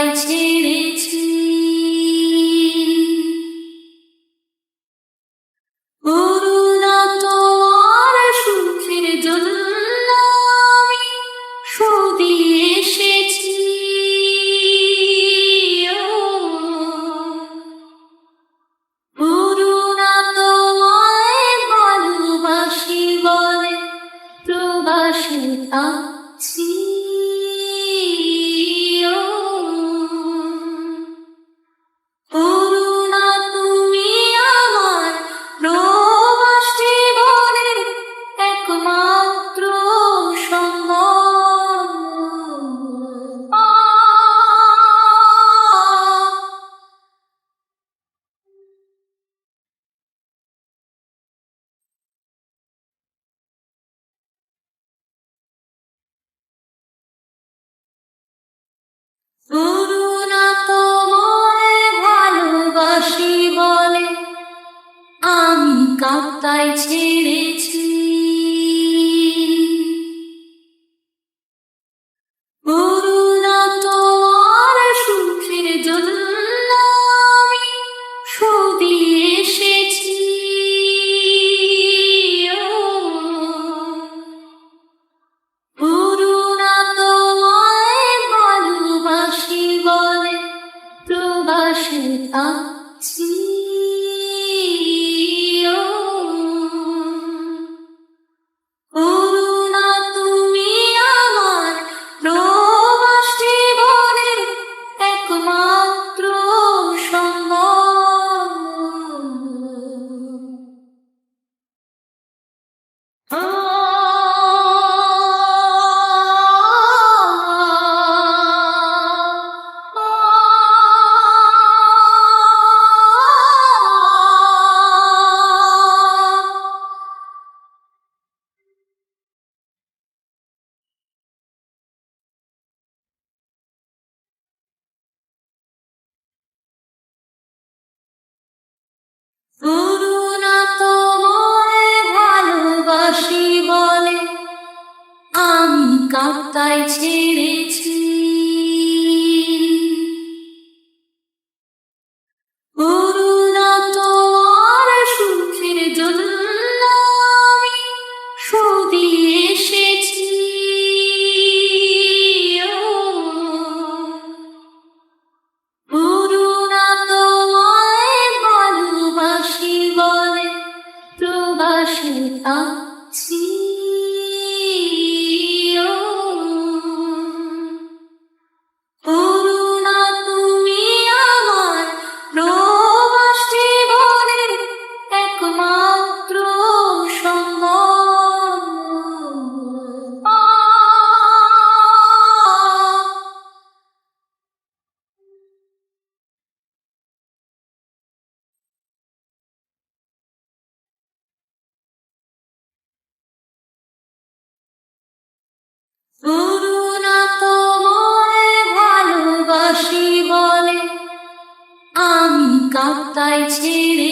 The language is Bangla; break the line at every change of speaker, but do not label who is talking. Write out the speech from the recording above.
তোমায় ছেড়েছি করুণা তোমার সুখের জন্য আমি সদি এসেছি করুণা তোমায় ভালোবাসি বলে প্রবাসী 啊。第一 Light it up.